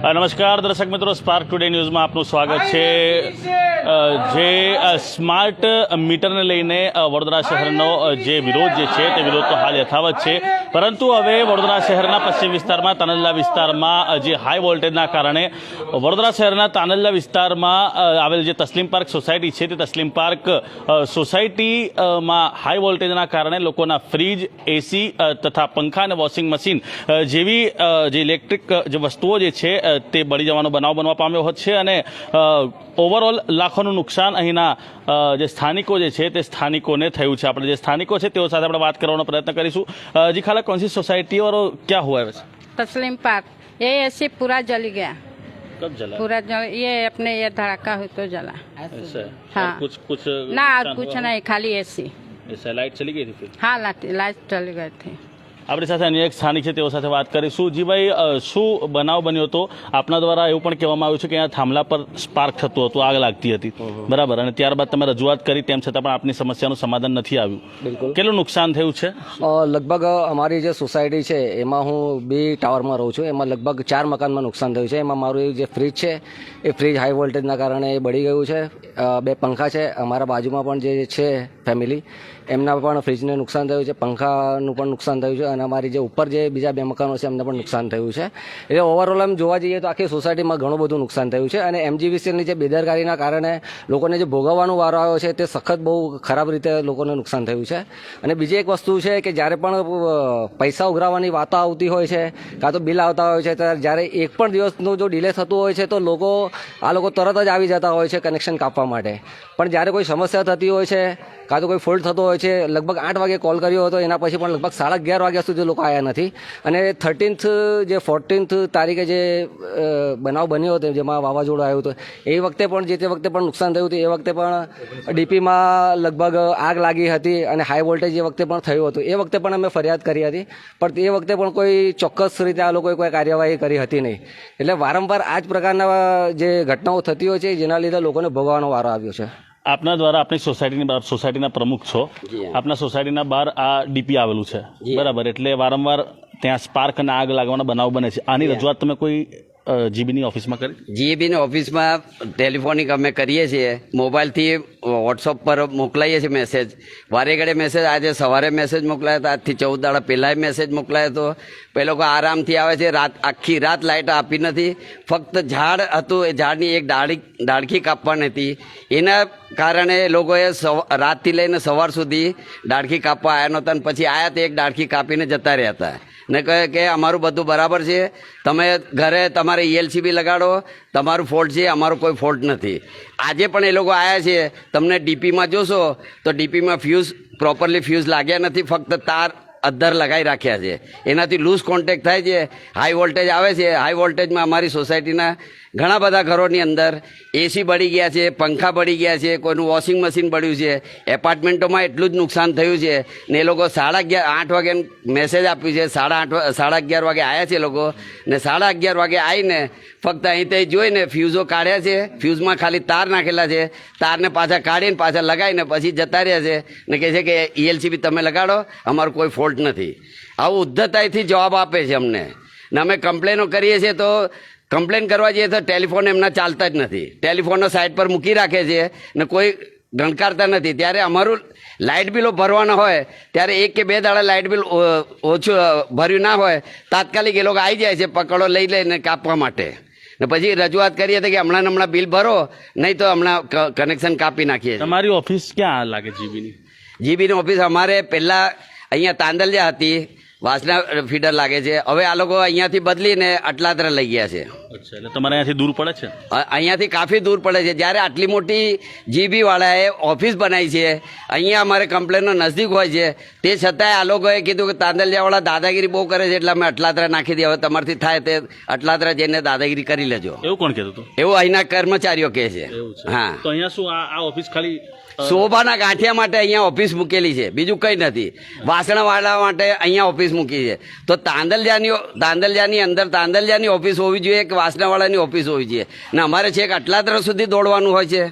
નમસ્કાર, દર્શક મિત્રો સ્પાર્ક ટુડે ન્યૂઝમાં આપનું સ્વાગત છે. જે સ્માર્ટ મીટરને લઈને વડોદરા શહેરનો જે વિરોધ જે છે તે વિરોધ તો હાલ યથાવત છે. પરંતુ હવે વડોદરા શહેરના પશ્ચિમ વિસ્તારમાં, તાનલ્લા વિસ્તારમાં જે હાઈ વોલ્ટેજના કારણે, વડોદરા શહેરના તાનલ્લા વિસ્તારમાં આવેલ જે તસ્લીમ પાર્ક સોસાયટી છે તે તસ્લીમ પાર્ક સોસાયટીમાં હાઈ વોલ્ટેજના કારણે લોકોના ફ્રીજ એસી તથા પંખા અને વોશિંગ મશીન જેવી જે ઇલેક્ટ્રિક જે વસ્તુઓ જે છે તે બળી જવાનો બનાવ બનવા પામ્યો છે અને ઓવરઓલ લાખોનું નુકસાન અહીંના અ, જે સ્થાનિકો જે છે તે સ્થાનિકોને થયું છે આપણે જે સ્થાનિકો છે તેઓ સાથે આપણે વાત કરવાનો પ્રયત્ન કરીશું અ, જી ખાલા कौन सी सोसाइटी और क्या हुआ है वैसे तस्लीम पार्क ये ऐसे पूरा जल गया कब जला पूरा जल ये अपने ये धड़ाका हुई तो जला ऐसा है हाँ। और कुछ कुछ ना और नुकसान कुछ हुआ? नहीं खाली ऐसी ऐसा लाइट चली गई थी फिर हाँ लाइट लाइट चल गए थे આપણી સાથે અન્ય એક સ્થાનિક છે તેઓ સાથે વાત કરીશું જીભાઈ શું બનાવ બન્યો હતો? આપના દ્વારા એવું પણ કહેવામાં આવ્યું છે કે અહીંયા થાંભલા પર સ્પાર્ક થતું હતું આગ લાગતી હતી. બરાબર. અને ત્યારબાદ તમે રજૂઆત કરી તેમ છતાં પણ આપની સમસ્યાનું સમાધાન નથી આવ્યું. કેટલું નુકસાન થયું છે? લગભગ અમારી જે સોસાયટી છે એમાં હું બે ટાવરમાં રહું છું. એમાં લગભગ ચાર મકાનમાં નુકસાન થયું છે. એમાં મારું જે ફ્રીજ છે એ ફ્રીજ હાઈ વોલ્ટેજના કારણે એ બળી ગયું છે. બે પંખા છે. અમારા બાજુમાં પણ જે છે ફેમિલી એમના પણ ફ્રીજને નુકસાન થયું છે, પંખાનું પણ નુકસાન થયું છે અને અમારી જે ઉપર જે બીજા બે મકાનો છે, એમને પણ નુકસાન થયું છે. એટલે ઓવરઓલ એમ જોવા જઈએ તો આખી સોસાયટીમાં ઘણું બધું નુકસાન થયું છે અને એમજીવીસીએલની જે બેદરકારીના કારણે લોકોને જે ભોગવવાનો વારો આવ્યો છે, તે સખત બહુ ખરાબ રીતે લોકોને નુકસાન થયું છે. અને બીજી એક વસ્તુ છે કે જ્યારે પણ પૈસા ઉઘરાવવાની વાતો આવતી હોય છે, કાં તો બિલ આવતા હોય છે, ત્યારે જ્યારે એક પણ દિવસનું જો ડિલે થતું હોય છે, તો લોકો, આ લોકો તરત જ આવી જતા હોય છે કનેક્શન કાપવા માટે. પણ જ્યારે કોઈ સમસ્યા થતી હોય છે કાં તો કોઈ ફોલ્ટ થતો હોય છે, લગભગ આઠ વાગે કોલ કર્યો હતો, એના પછી પણ લગભગ સાડા અગિયાર વાગ્યા સુધી લોકો આવ્યા નથી. અને થર્ટીન્થ જે ફોર્ટીન્થ તારીખે જે બનાવ બન્યો હતો, જેમાં વાવાઝોડું આવ્યું હતું, એ વખતે પણ જે તે વખતે પણ નુકસાન થયું હતું, એ વખતે પણ ડીપીમાં લગભગ આગ લાગી હતી અને હાઈ વોલ્ટેજ એ વખતે પણ થયું હતું. એ વખતે પણ અમે ફરિયાદ કરી હતી, પણ એ વખતે પણ કોઈ ચોક્કસ રીતે આ લોકોએ કોઈ કાર્યવાહી કરી હતી નહીં. એટલે વારંવાર આ જ પ્રકારના જે ઘટનાઓ થતી હોય છે, જેના લીધે લોકોને ભોગવવાનો વારો આવ્યો છે. આપના દ્વારા આપણી સોસાયટીની બહાર સોસાયટીના પ્રમુખ છો. આપના સોસાયટીના બહાર આ ડીપી આવેલું છે. બરાબર એટલે વારંવાર ત્યાં સ્પાર્ક અને આગ લાગવાના બનાવ બને છે. આની રજૂઆત તમે કોઈ જીબીની ઓફિસમાં કરી? જીએબીની ઓફિસમાં ટેલિફોનિક અમે કરીએ છીએ. મોબાઈલથી વોટ્સઅપ પર મોકલાઈએ છીએ મેસેજ વારે ઘડે મેસેજ આજે સવારે મેસેજ મોકલાયો હતો, આજથી ચૌદ દાડા પહેલાં મેસેજ મોકલાયો હતો. એ લોકો આરામથી આવે છે, રાત, આખી રાત લાઇટ આપી નથી. ફક્ત ઝાડ હતું, એ ઝાડની એક ડાળી, ડાળખી કાપવાની હતી. એના કારણે એ લોકોએ રાતથી લઈને સવાર સુધી ડાળખી કાપવા આવ્યા નહોતા અને પછી આવ્યા તે એક ડાળખી કાપીને જતા રહ્યા હતા. ને કહે કે અમારું બધું બરાબર છે. તમે ઘરે તમારે ઈએલસીબી લગાડો. તમારું ફોલ્ટ છે, અમારો કોઈ ફોલ્ટ નથી. આજે પણ એ લોકો આવ્યા છે. તમને ડીપીમાં જોશો તો ડીપીમાં ફ્યુઝ પ્રોપરલી ફ્યુઝ લાગ્યા નથી. ફક્ત તાર અદ્ધર લગાવી રાખ્યા છે. એનાથી લૂઝ કોન્ટેક્ટ થાય છે. હાઈ વોલ્ટેજ આવે છે. હાઈ વોલ્ટેજમાં અમારી સોસાયટીના ઘણા બધા ઘરોની અંદર એસી બળી ગયા છે, પંખા બળી ગયા છે, કોઈનું વોશિંગ મશીન બળ્યું છે. એપાર્ટમેન્ટોમાં એટલું જ નુકસાન થયું છે ને એ લોકો સાડા અગિયાર, આઠ વાગે મેસેજ આપ્યું છે. સાડા આઠ સાડા અગિયાર વાગે આવ્યા છે લોકો ને સાડા અગિયાર વાગે આવીને ફક્ત અહીં તે જોઈને ફ્યુઝો કાઢ્યા છે. ફ્યુઝમાં ખાલી તાર નાખેલા છે. તારને પાછા કાઢીને પાછા લગાવીને પછી જતા રહ્યા છે ને કહે છે કે ઈએલસીબી તમે લગાડો. અમારો કોઈ ફોલ્ટ નથી. આવું ઉદ્ધતાઈથી જવાબ આપે છે અમને. ને અમે કમ્પ્લેનો કરીએ છીએ તો કમ્પ્લેન કરવા જઈએ તો ટેલિફોન એમના ચાલતા જ નથી. ટેલિફોનનો સાઈડ પર મૂકી રાખે છે ને કોઈ ગણકારતા નથી. ત્યારે અમારું લાઇટ બિલો ભરવાના હોય ત્યારે એક કે બે દાડા લાઇટ બિલ ઓછું ભર્યું ના હોય તાત્કાલિક એ લોકો આવી જાય છે પકડો લઈ લઈને કાપવા માટે. ને પછી રજૂઆત કરીએ તો કે હમણાં હમણાં બિલ ભરો નહીં તો હમણાં કનેક્શન કાપી નાખીએ તમારી ઓફિસ ક્યાં લાગે જીબીની? જીબીની ઓફિસ અમારે પહેલાં અહીંયા તાંદલિયા હતી વાસના ફીડર લાગે છે. હવે આ લોકો અહીંયાથી બદલીને અટલાદરા લઈ ગયા છે. અચ્છા એટલે તમારે અહીંયાથી દૂર પડે છે? અહીંયાથી કાફી દૂર પડે છે. જ્યારે આટલી મોટી જીબી વાળાએ ઓફિસ બનાવી છે અહીંયા અમારે કમ્પ્લેનનો નજદીક હોય છે. તે છતાંય આ લોકોએ કીધું કે તાંદલિયાવાળા દાદાગીરી બહુ કરે છે એટલે અમે અટલાદરા નાખી દઈએ. હવે તમારથી થાય તે અટલાદરા જઈને દાદાગીરી કરી લેજો. એવું કોણ કહેતું હતું? એવું અહીંના કર્મચારીઓ કહે છે. હા. તો અહીંયા શું આ ઓફિસ ખાલી શોભાના ગાંઠિયા માટે અહીંયા ઓફિસ મૂકેલી છે. બીજું કંઈ નથી. વાસણવાળા માટે અહીંયા ઓફિસ મૂકી છે. તો તાંદલજાની તાંદલજાની અંદર તાંદલજાની ઓફિસ હોવી જોઈએ કે વાસણાવાળાની ઓફિસ હોવી જોઈએ? ને, અમારે છેક આટલા તરફ સુધી દોડવાનું હોય છે.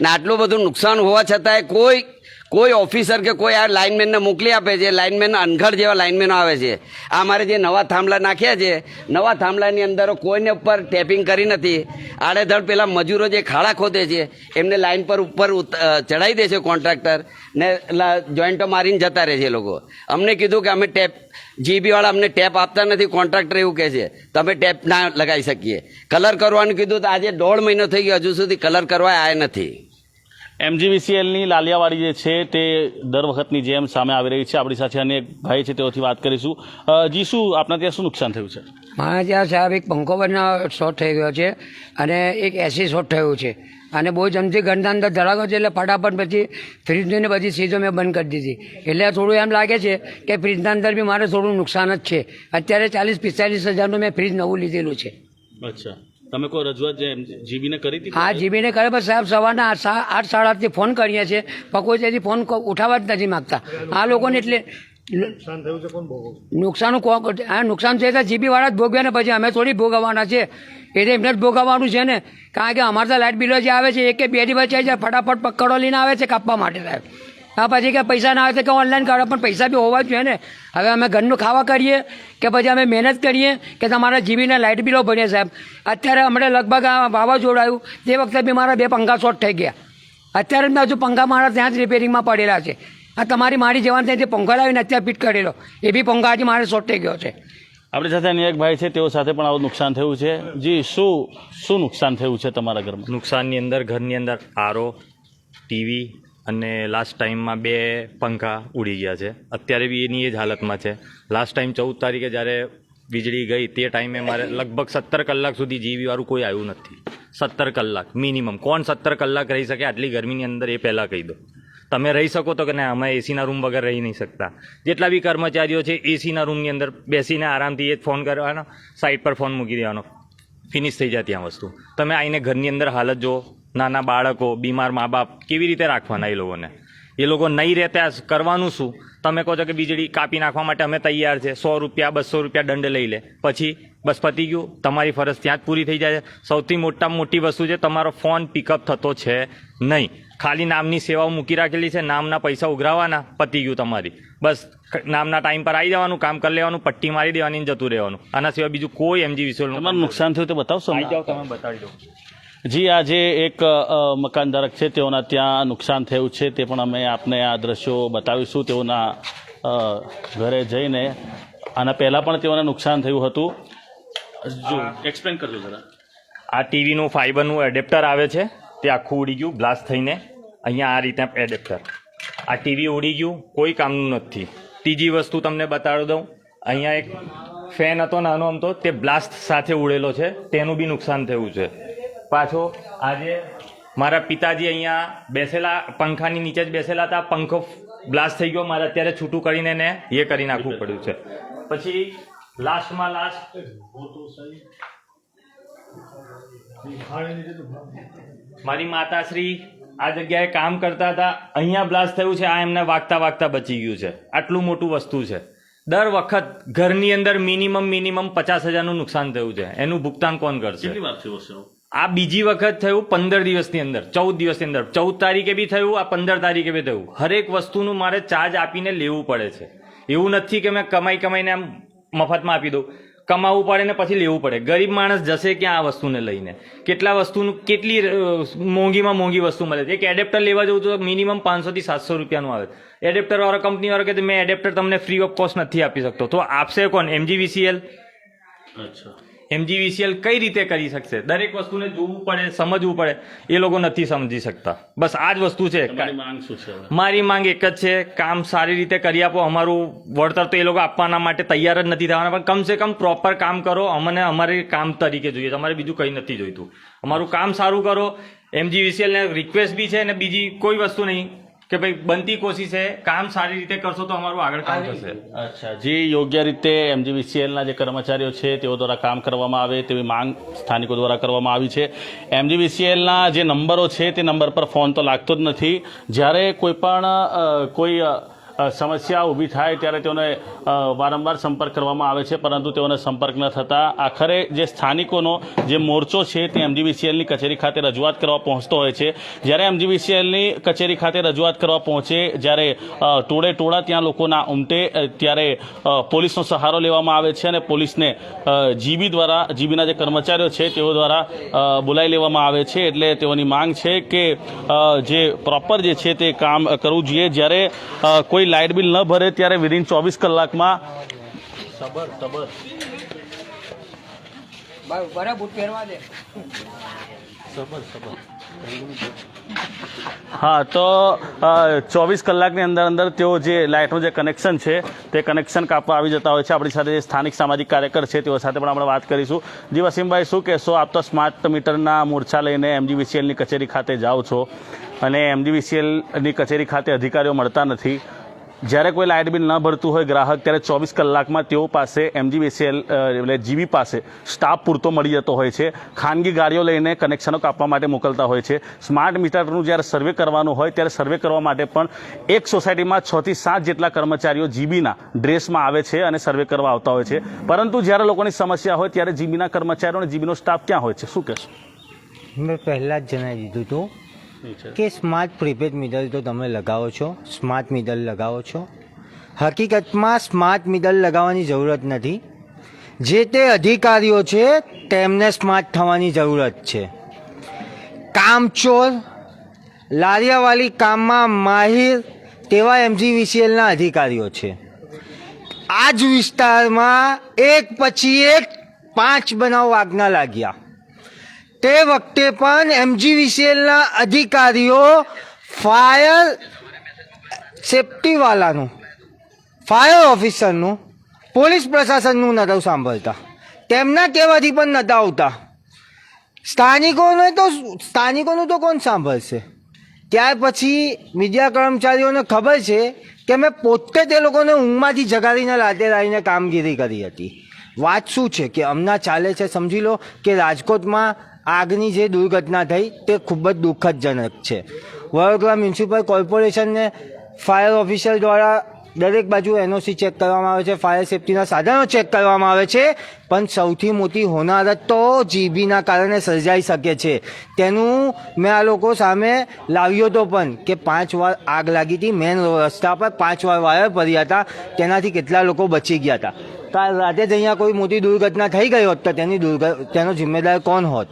ને આટલું બધું નુકસાન હોવા છતાંય કોઈ કોઈ ઓફિસર કે કોઈ આ લાઇનમેનને મોકલી આપે છે લાઇનમેન અનઘડ જેવા લાઇનમેનો આવે છે. આ મારે જે નવા થાંભલા નાખ્યા છે, નવા થાંભલાની અંદર કોઈને ઉપર ટેપિંગ કરી નથી. આડેધડ પેલા મજૂરો જે ખાડા ખોદે છે, એમને લાઇન પર ઉપર ચડાવી દે છે કોન્ટ્રાક્ટર ને જોઈન્ટો મારીને જતા રહે છે લોકો. અમને કીધું કે અમે ટેપ જીબીવાળા અમને ટેપ આપતા નથી કોન્ટ્રાક્ટર એવું કહે છે. તમે ટેપ ના લગાવી શકીએ. કલર કરવાનું કીધું તો આજે દોઢ મહિનો થઈ ગયો, હજુ સુધી કલર કરવા આવ્યા નથી. એમજીવીસીએલની લાલિયાવાડી જે છે તે દર વખતની જેમ સામે આવી રહી છે. આપણી સાથે અનેક ભાઈ છે તેઓથી વાત કરીશું. જી શું આપના ત્યાં શું નુકસાન થયું છે? મારા ત્યાં સાહેબ એક પંખો પણ શોર્ટ થઈ ગયો છે અને એક એસી શોર્ટ થયું છે. અને બહુ જમતી ઘરના અંદર ધડાકો છે એટલે ફટાફટ પછી ફ્રીજની બધી ચીજો મેં બંધ કરી દીધી. એટલે થોડું એમ લાગે છે કે ફ્રીજના અંદર બી મારે થોડું નુકસાન જ છે. અત્યારે ચાલીસ પિસ્તાલીસ હજારનું મેં ફ્રીજ નવું લીધેલું છે. અચ્છા. તમે કોઈ રજૂઆત જીબીને કરી હતી? હા જીબીને કરે પણ સાહેબ સવારના આઠ સા- આઠ સાડા આઠથી ફોન કરીએ છીએ પણ કોઈ તેથી ફોન કો- ઉઠાવવા જ નથી માગતા. આ લોકોને એટલે નુકસાન કો આ નુકસાન છે તો જીબી વાળા જ ભોગવે ને પછી અમે થોડી ભોગવવાના છે એટલે એમને જ ભોગવવાનું છે ને. કારણ કે અમારે તો લાઇટ બિલો જે આવે છે એક કે બે દિવસ જાય છે ફટાફટ પકડો લઈને આવે છે કાપવા માટે સાહેબ. હા પછી કે પૈસા ના આવે તો કે ઓનલાઈન કરો પણ પૈસા બી હોવા જોઈએ ને. હવે અમે ઘરનું ખાવા કરીએ કે પછી અમે મહેનત કરીએ કે તમારા જીબીના લાઇટ બિલો ભરીએ સાહેબ. અત્યારે હમણાં લગભગ આ વાવાઝોડું આવ્યું તે વખતે બી મારા બે પંખા શોર્ટ થઈ ગયા. અત્યારે મેં હજુ પંખા મારા ત્યાં જ રિપેરિંગમાં પડેલા છે. આ તમારી મારી જવાન ત્યાંથી પંખો લાવીને અત્યારે ફિટ કરેલો. એ બી પંખા આજે મારે શોર્ટ થઈ ગયો છે. આપણી સાથે અન્ય એક ભાઈ છે તેઓ સાથે પણ આવું નુકસાન થયું છે. જી શું શું નુકસાન થયું છે તમારા ઘરમાં? નુકસાનની અંદર ઘરની અંદર આરો ટીવી અને લાસ્ટ ટાઈમમાં બે પંખા ઉડી ગયા છે. અત્યારે બી એની એ જ હાલતમાં છે. લાસ્ટ ટાઈમ ચૌદ તારીખે જ્યારે વીજળી ગઈ, તે ટાઈમે મારે લગભગ સત્તર કલાક સુધી જીવી વાળું કોઈ આવ્યું નથી. સત્તર કલાક મિનિમમ કોણ સત્તર કલાક રહી શકે? આટલી ગરમીની અંદર એ પહેલાં કહી દો. તમે રહી શકો તો કે ના, અમે એસીના રૂમ વગર રહી નહીં શકતા. જેટલા બી કર્મચારીઓ છે એસીના રૂમની અંદર બેસીને આરામથી એ જ ફોન કરવાનો સાઈડ પર ફોન મૂકી દેવાનો. ફિનિશ થઈ જાય ત્યાં વસ્તુ. તમે આવીને ઘરની અંદર હાલત જો નાના બાળકો બીમાર મા બાપ કેવી રીતે રાખવાના એ લોકોને? એ લોકો નહીં રહેતા કરવાનું શું? તમે કહો છો કે વીજળી કાપી નાખવા માટે અમે તૈયાર છે. સો રૂપિયા બસો રૂપિયા દંડ લઈ લે. પછી બસ પતી ગયું. તમારી ફરજ ત્યાં જ પૂરી થઈ જાય સૌથી મોટામાં મોટી વસ્તુ છે તમારો ફોન પિકઅપ થતો છે નહીં. ખાલી નામની સેવાઓ મૂકી રાખેલી છે. નામના પૈસા ઉઘરાવાના પતી ગયું તમારી. બસ નામના ટાઈમ પર આવી જવાનું કામ કરી લેવાનું પટ્ટી મારી દેવાની જતું રહેવાનું. આના સિવાય બીજું કોઈ એમજી વિશે નુકસાન થયું તો બતાવશો આવી જાઓ તમે બતાવી દો. જી, આજે એક મકાન ધારક છે, તેઓના ત્યાં નુકસાન થયું છે, તે પણ અમે આપને આ દ્રશ્યો બતાવીશું, તેઓના ઘરે જઈને. આના પહેલાં પણ તેઓને નુકસાન થયું હતું. જો એક્સપ્લેન કરજો જરા. આ ટીવીનું ફાઈબરનું એડેપ્ટર આવે છે, તે આખું ઉડી ગયું બ્લાસ્ટ થઈને. અહીંયા આ રીતે એડેપ્ટર આ ટીવી ઉડી ગયું, કોઈ કામનું નથી. ત્રીજી વસ્તુ તમને બતાડી દઉં. અહીંયા એક ફેન હતો, નાનો આમ તો, તે બ્લાસ્ટ સાથે ઉડેલો છે, તેનું બી નુકસાન થયું છે. પાછો આજે મારા પિતાજી અહીંયા બેસેલા, પંખાની નીચે જ બેસેલા હતા. પંખો બ્લાસ્ટ થઈ ગયો. મારે અત્યારે છૂટું કરીને એને એ કરી નાખવું પડ્યું છે. પછી લાસ્ટમાં લાસ્ટ મારી માતાશ્રી આ જગ્યાએ કામ કરતા હતા. અહીંયા બ્લાસ્ટ થયું છે. આ એમને વાગતા વાગતા બચી ગયું છે. આટલું મોટું વસ્તુ છે. દર વખત ઘરની અંદર મિનિમમ મિનિમમ પચાસ હજારનું નુકસાન થયું છે. એનું ભુગતાન કોણ કરશે? થયું હશે? આ બીજી વખત થયું પંદર દિવસની અંદર, ચૌદ દિવસની અંદર. ચૌદ તારીખે બી થયું, આ પંદર તારીખે બી થયું. હરેક વસ્તુનું મારે ચાર્જ આપીને લેવું પડે છે. એવું નથી કે મેં કમાઈ કમાઈને આમ મફતમાં આપી દઉં. કમાવવું પડે ને પછી લેવું પડે. ગરીબ માણસ જશે ક્યાં આ વસ્તુને લઈને? કેટલા વસ્તુનું, કેટલી મોંઘીમાં મોંઘી વસ્તુ મળે છે? એક એડેપ્ટર લેવા જવું તો મિનિમમ પાંચસોથી સાતસો રૂપિયાનું આવે. એડેપ્ટરવાળો કંપનીવાળો કંપની કે મેં એડેપ્ટર તમને ફ્રી ઓફ કોસ્ટ નથી આપી શકતો. તો આપશે કોણ? એમજીવીસીએલ અચ્છા. એમજીવીસીએલ કઈ રીતે કરી શકશે? દરેક વસ્તુને જોવું પડે સમજવું પડે. એ લોકો નથી સમજી શકતા. બસ આ જ વસ્તુ છે. મારી માંગ એક જ છે કામ સારી રીતે કરી આપો. અમારું વળતર તો એ લોકો આપવાના માટે તૈયાર જ નથી થવાના પણ કમસે કમ પ્રોપર કામ કરો. અમને અમારે કામ તરીકે જોઈએ તમારે અમારે બીજું કંઈ નથી જોઈતું. અમારું કામ સારું કરો. એમજીવીસીએલને રિક્વેસ્ટ બી છે અને બીજી કોઈ વસ્તુ નહીં. કે ભાઈ બનતી કોશિશ છે કામ સારી રીતે કરશો તો અમારું આગળ કામ થશે. અચ્છા જે યોગ્ય રીતે એમજીવીસીએલના જે કર્મચારીઓ છે તેઓ દ્વારા કામ કરવામાં આવે તેવી માંગ સ્થાનિકો દ્વારા કરવામાં આવી છે. એમજીવીસીએલના જે નંબરો છે તે નંબર પર ફોન તો લાગતો જ નથી. જ્યારે કોઈ પણ કોઈ સમસ્યા ઊભી થાય ત્યારે તેઓને વારંવાર સંપર્ક કરવામાં આવે છે પરંતુ તેઓને સંપર્ક ન થતાં આખરે જે સ્થાનિકોનો જે મોરચો છે તે એમજીવીસીએલની કચેરી ખાતે રજૂઆત કરવા પહોંચતો હોય છે. જ્યારે એમજીવીસીએલની કચેરી ખાતે રજૂઆત કરવા પહોંચે જ્યારે ટોળે ટોળા ત્યાં લોકોના ઉમટે ત્યારે પોલીસનો સહારો લેવામાં આવે છે અને પોલીસને જીબી દ્વારા જીબીના જે કર્મચારીઓ છે તેઓ દ્વારા બોલાવી લેવામાં આવે છે. એટલે તેઓની માંગ છે કે જે પ્રોપર જે છે તે કામ કરવું જોઈએ. જ્યારે અ, કોઈ લાઇટ બિલ ન ભરે ત્યારે વિધિન ચોવીસ કલાકમાં સબર સબર. બરાબર પહેરવા દે. હા તો ચોવીસ કલાકની અંદર અંદર તેઓ જે લાઇટનું જે કનેક્શન છે તે કનેક્શન કાપવા આવી જતા હોય છે. આપણી સાથે જે સ્થાનિક સામાજિક કાર્યકર છે તેઓ સાથે પણ આપણે વાત કરીશું. જી વસીમભાઈ શું કહેશો? આપ તો સ્માર્ટ મીટરના મોરચા લઈને એમજીવીસીએલની કચેરી ખાતે જાઓ છો. અને એમજીવીસીએલની કચેરી ખાતે અધિકારીઓ મળતા નથી. જ્યારે કોઈ લાઇટ બિલ ન ભરતું હોય ગ્રાહક, ત્યારે ચોવીસ કલાકમાં તેઓ પાસે એમજીબીસીએલ એટલે જીબી પાસે સ્ટાફ પૂરતો મળી જતો હોય છે. ખાનગી ગાડીઓ લઈને કનેક્શનો કાપવા માટે મોકલતા હોય છે. સ્માર્ટ મીટરનું જ્યારે સર્વે કરવાનું હોય, ત્યારે સર્વે કરવા માટે પણ એક સોસાયટીમાં છથી સાત જેટલા કર્મચારીઓ જીબીના ડ્રેસમાં આવે છે અને સર્વે કરવા આવતા હોય છે. પરંતુ જ્યારે લોકોની સમસ્યા હોય, ત્યારે જીબીના કર્મચારીઓ અને જીબીનો સ્ટાફ ક્યાં હોય છે? શું કહેશો? મેં પહેલાં જ જણાવી દીધું હતું કે સ્માર્ટ પ્રીપેડ મીટર તો તમે લગાવો છો, સ્માર્ટ મીટર લગાવો છો. હકીકતમાં સ્માર્ટ મીટર લગાવવાની જરૂરત નથી. જે તે અધિકારીઓ છે, તેમને સ્માર્ટ થવાની જરૂરત છે. કામચોર, લારિયાવાળી કામમાં માહિર તેવા એમજીવીસીએલના અધિકારીઓ છે. આ જ વિસ્તારમાં એક પછી એક પાંચ બનાવ આગના લાગ્યા. તે વખતે પણ એમજીવીસીએલના અધિકારીઓ ફાયર સેફટીવાલાનું, ફાયર ઓફિસરનું, પોલીસ પ્રશાસનનું નતું સાંભળતા. તેમના કહેવાથી પણ નતા આવતા સ્થાનિકોને તો સ્થાનિકોનું તો કોણ સાંભળશે? ત્યાર પછી મીડિયા કર્મચારીઓને ખબર છે કે મેં પોતે તે લોકોને ઊંઘમાંથી જગાડીને રાતે લાવીને કામગીરી કરી હતી. વાત શું છે? કે હમણાં ચાલે છે સમજી લો કે રાજકોટમાં આગની જે દુર્ઘટના થઈ તે ખૂબ જ દુઃખદજનક છે. વડોદરા મ્યુનિસિપલ કોર્પોરેશનને ફાયર ઓફિસર દ્વારા દરેક બાજુ એનઓસી ચેક કરવામાં આવે છે ફાયર સેફટીના સાધનો ચેક કરવામાં આવે છે. પણ સૌથી મોટી હોનારત તો જીબીના કારણે સર્જાઈ શકે છે. તેનું મેં આ લોકો સામે લાવ્યો તો પણ કે પાંચ વાર આગ લાગી હતી, મેન રસ્તા પર પાંચ વાર વાયર પડ્યા હતા, તેનાથી કેટલા લોકો બચી ગયા હતા. કાલ રાતે જ અહીંયા કોઈ મોટી દુર્ઘટના થઈ ગઈ હોત તો તેની દુર્ઘ, તેનો જિમ્મેદાર કોણ હોત?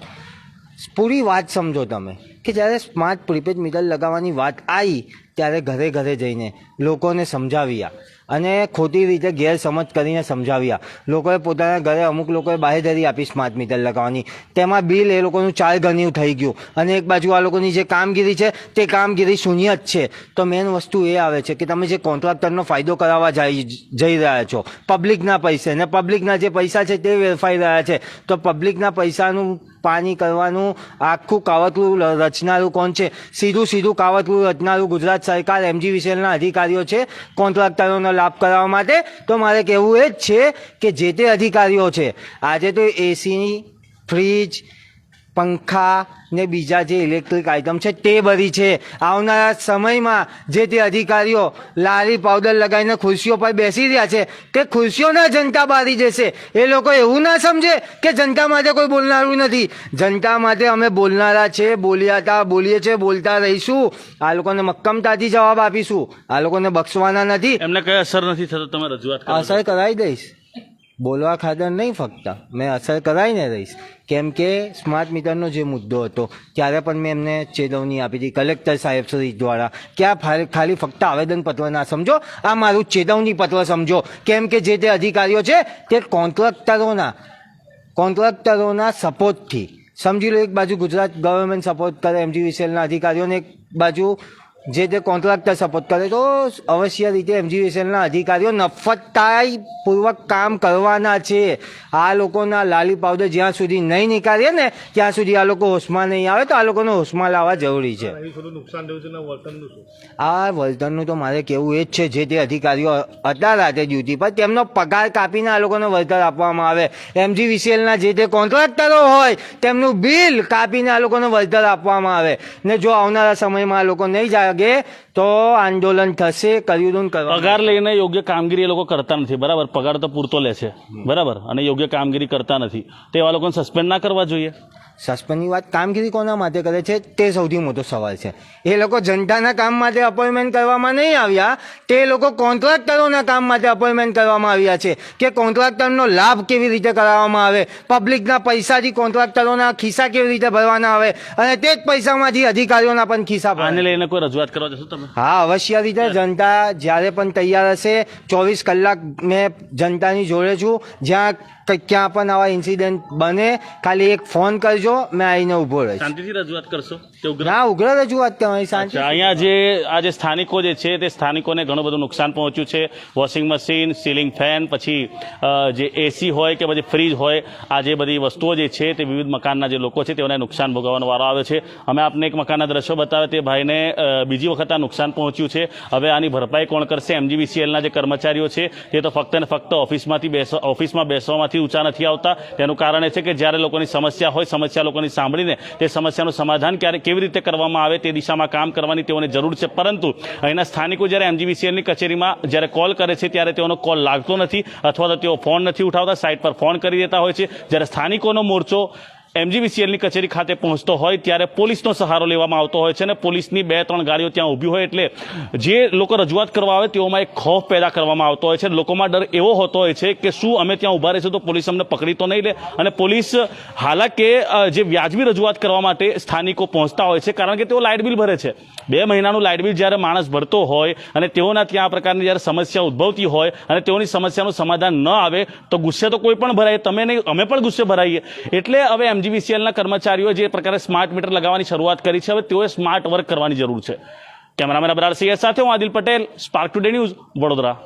પૂરી વાત સમજો તમે, કે જ્યારે સ્માર્ટ પ્રીપેડ મીટર લગાવવાની વાત આવી ત્યારે ઘરે ઘરે જઈને લોકોને સમજાવ્યા અને ખોટી રીતે ગેરસમજ કરીને સમજાવ્યા. લોકોએ પોતાના ઘરે અમુક લોકોએ બાહેધરી આપી સ્માર્ટ મીટર લગાવવાની. તેમાં બિલ એ લોકોનું ચાર ગણ્યું થઈ ગયું. અને એક બાજુ આ લોકોની જે કામગીરી છે તે કામગીરી શૂન્ય જ છે. તો મેઇન વસ્તુ એ આવે છે કે તમે જે કોન્ટ્રાક્ટરનો ફાયદો કરાવવા જઈ જઈ રહ્યા છો પબ્લિકના પૈસે ને પબ્લિકના જે પૈસા છે તે વેરફાઈ રહ્યા છે. તો પબ્લિકના પૈસાનું પાણી કરવાનું આખું કાવતરું રચનારું કોણ છે? સીધું સીધું કાવતરું રચનારું ગુજરાત સરકાર એમજીવીસીએલના અધિકારીઓ છે, કોન્ટ્રાક્ટરોનો લાભ કરાવવા માટે. તો મારે કહેવું એ જ છે કે જે તે અધિકારીઓ છે, આજે તો એસી ફ્રીજ પંખા ને બીજા જે ઇલેક્ટ્રિક આઇટમ છે તે ભરી છે. આવનારા સમયમાં જે તે અધિકારીઓ લારી પાવડર લગાવીને ખુરશીઓ પર બેસી રહ્યા છે તે ખુરશીઓના જનતા બારી જશે. એ લોકો એવું ના સમજે કે જનતા માટે કોઈ બોલનારું નથી. જનતા માટે અમે બોલનારા છે બોલ્યા હતા બોલીએ છીએ બોલતા રહીશું. આ લોકોને મક્કમતાથી જવાબ આપીશું. આ લોકોને બક્ષવાના નથી. એમને કઈ અસર નથી થતો? તમે રજૂઆત અસર કરાવી દઈશ. બોલવા ખાતર નહીં ફક્ત. મેં અસર કરાવીને રહીશ. કેમ કે સ્માર્ટ મીટરનો જે મુદ્દો હતો, ત્યારે પણ મેં એમને ચેતવણી આપી હતી કલેક્ટર સાહેબ શ્રી દ્વારા. કે આ ખાલી ફક્ત આવેદનપત્ર ના સમજો, આ મારું ચેતવણી પત્ર સમજો. કેમ કે જે તે અધિકારીઓ છે, તે કોન્ટ્રાક્ટરોના કોન્ટ્રાક્ટરોના સપોર્ટથી સમજી લો એક બાજુ ગુજરાત ગવર્મેન્ટ સપોર્ટ કરે એમજીવીસીએલના અધિકારીઓને એક બાજુ જે તે કોન્ટ્રાક્ટર સપોર્ટ કરે તો અવશ્ય રીતે એમજીવીએસએલના અધિકારીઓ નફતતાઈપૂર્વક કામ કરવાના છે. આ લોકોના લાલી પાવડર જ્યાં સુધી નહીં નીકાળીએ ને ત્યાં સુધી આ લોકો હોશમાં નહીં આવે તો આ લોકોને હોશમાં લાવવા જરૂરી છે. આ વર્તનનું તો મારે કહેવું એ જ છે જે તે અધિકારીઓ હતા રાતે ડ્યુટી પર તેમનો પગાર કાપીને આ લોકોને વળતર આપવામાં આવે. એમજીવીસીએલના જે તે કોન્ટ્રાક્ટરો હોય તેમનું બિલ કાપીને આ લોકોને વળતર આપવામાં આવે. ને જો આવનારા સમયમાં આ લોકો નહીં જા- લાગે તો આંદોલન થશે કર્યું પગાર લઈને યોગ્ય કામગીરી એ લોકો કરતા નથી બરાબર? પગાર તો પૂરતો લે છે બરાબર? અને યોગ્ય કામગીરી કરતા નથી. તો એવા લોકોને સસ્પેન્ડ ના કરવા જોઈએ? સસ્પેન્ડની વાત કામગીરી કોના માટે કરે છે તે સૌથી મોટો સવાલ છે. એ લોકો જનતાના કામ માટે અપોઇન્ટમેન્ટ કરવામાં નહીં આવ્યા તે લોકો કોન્ટ્રાક્ટરોના કામ માટે અપોઇન્ટમેન્ટ કરવામાં આવ્યા છે. કે કોન્ટ્રાક્ટરનો લાભ કેવી રીતે કરાવવામાં આવે પબ્લિકના પૈસાથી કોન્ટ્રાક્ટરોના ખિસ્સા કેવી રીતે ભરવાના આવે અને તે જ પૈસામાંથી અધિકારીઓના પણ ખિસ્સા આને લઈને કોઈ રજૂઆત કરવા જશો તમે? હા અવશ્ય રીતે જનતા જ્યારે પણ તૈયાર હશે ચોવીસ કલાક મેં જનતાની જોડે છું જ્યાં ક- ક્યાં પણ આવા ઇન્સિડન્ટ બને ખાલી એક ફોન કરજો મેં આવીને ઊભો રહીશ. શાંતિથી રજૂઆત કરશો? ના ઉગ્ર રજૂઆત તમારી શાંતિ. અહીંયા જે આ જે સ્થાનિકો જે છે તે સ્થાનિકોને ઘણું બધું નુકસાન પહોંચ્યું છે. વોશિંગ મશીન સીલિંગ ફેન પછી જે એસી હોય કે પછી ફ્રીજ હોય આ જે બધી વસ્તુઓ જે છે તે વિવિધ મકાનના જે લોકો છે તેઓને નુકસાન ભોગવવાનો વારો આવે છે. અમે આપને એક મકાનના દ્રશ્યો બતાવે તે ભાઈને બીજી વખત આ નુકસાન પહોંચ્યું છે. હવે આની ભરપાઈ કોણ કરશે? એમજીવીસીએલના જે કર્મચારીઓ છે તે તો ફક્ત ને ફક્ત ઓફિસમાંથી બેસવા ઓફિસમાં બેસવામાંથી ઊંચા નથી આવતા. તેનું કારણ એ છે કે જ્યારે લોકોની સમસ્યા હોય, સમસ્યા લોકોની સાંભળીને તે સમસ્યાનું સમાધાન ક્યારે, કેવી રીતે કરવામાં આવે તે દિશામાં કામ કરવાની તેઓને જરૂર છે. પરંતુ અહીંના સ્થાનિકો જ્યારે એમજીવીસીએલની કચેરીમાં જ્યારે કોલ કરે છે, ત્યારે તેઓનો કોલ લાગતો નથી અથવા તો તેઓ ફોન નથી ઉઠાવતા, સાઇટ પર ફોન કરી દેતા હોય છે. જ્યારે સ્થાનિકોનો મોરચો એમજીવીસીએલની કચેરી ખાતે પહોંચતો હોય ત્યારે પોલીસનો સહારો લેવામાં આવતો હોય છે અને પોલીસની બે ત્રણ ગાડીઓ ત્યાં ઊભી હોય એટલે જે લોકો રજૂઆત કરવા આવે તેઓમાં એક ખોફ પેદા કરવામાં આવતો હોય છે. લોકોમાં ડર એવો હોતો હોય છે કે શું અમે ત્યાં ઊભા રહીશું તો પોલીસ અમને પકડી તો નહીં લે અને પોલીસ હાલાકે જે વ્યાજબી રજૂઆત કરવા માટે સ્થાનિકો પહોંચતા હોય છે કારણ કે તેઓ લાઇટ બિલ ભરે છે. બે મહિનાનું લાઇટ બિલ જ્યારે માણસ ભરતો હોય અને તેઓના ત્યાં આ પ્રકારની જ્યારે સમસ્યા ઉદ્ભવતી હોય અને તેઓની સમસ્યાનું સમાધાન ન આવે તો ગુસ્સે તો કોઈ પણ ભરાય. તમે નહીં, અમે પણ ગુસ્સે ભરાઈએ. એટલે હવે એમજીવીસીએલના કર્મચારીઓ જે પ્રકારે સ્માર્ટ મીટર લગાવવાની શરૂઆત કરી છે, હવે તેઓએ સ્માર્ટ વર્ક કરવાની જરૂર છે. કેમેરામેન અબરાર સિંહ સાથે હું Adil Patel spark today news Vadodara.